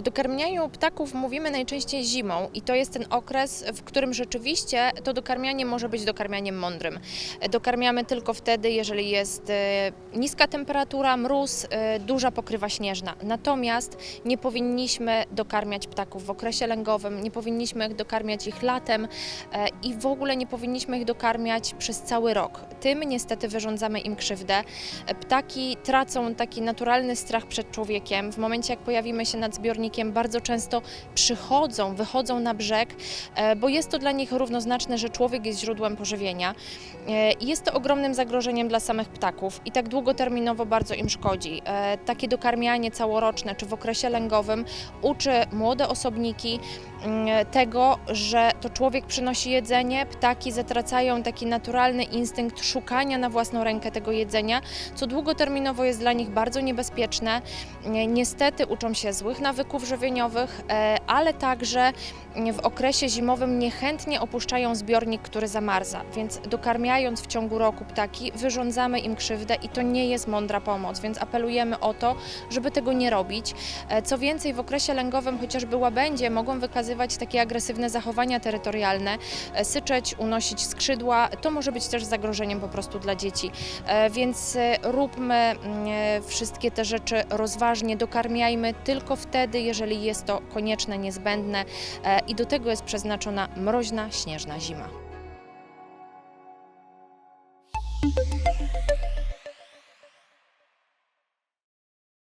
O dokarmianiu ptaków mówimy najczęściej zimą i to jest ten okres, w którym rzeczywiście to dokarmianie może być dokarmianiem mądrym. Dokarmiamy tylko wtedy, jeżeli jest e, niska temperatura, mróz, e, duża pokrywa śnieżna. Natomiast nie powinniśmy dokarmiać ptaków w okresie lęgowym, nie powinniśmy ich dokarmiać ich latem e, i w ogóle nie powinniśmy ich dokarmiać przez cały rok. Tym niestety wyrządzamy im krzywdę. Ptaki tracą taki naturalny strach przed człowiekiem. W momencie, jak pojawimy się nad zbiornikiem, bardzo często przychodzą, wychodzą na brzeg, e, bo jest to dla nich równoznaczne, że człowiek jest źródłem pożywienia. E, Jest to ogromnym zagrożeniem dla samych ptaków i tak długoterminowo bardzo im szkodzi. E, Takie dokarmianie całoroczne czy w okresie lęgowym uczy młode osobniki mm, tego, że to człowiek przynosi jedzenie, ptaki zatracają taki naturalny instynkt szukania na własną rękę tego jedzenia, co długoterminowo jest dla nich bardzo niebezpieczne. Nie- Niestety uczą się złych nawyków żywieniowych, e, ale także w okresie zimowym niechętnie opuszczają zbiornik, który zamarza, więc dokarmiając w ciągu roku ptaki, wyrządzamy im krzywdę i to nie jest mądra pomoc, więc apelujemy o to, żeby tego nie robić. E, Co więcej, w okresie lęgowym chociażby łabędzie mogą wykazywać takie agresywne zachowania terytorialne, e, syczeć, unosić skrzydła, to może być też zagrożeniem po prostu dla dzieci. Więc róbmy mm, wszystkie te rzeczy rozważnie, dokarmiajmy tylko wtedy, jeżeli jest to konieczne, niezbędne e, i do tego jest przeznaczona mroźna, śnieżna zima.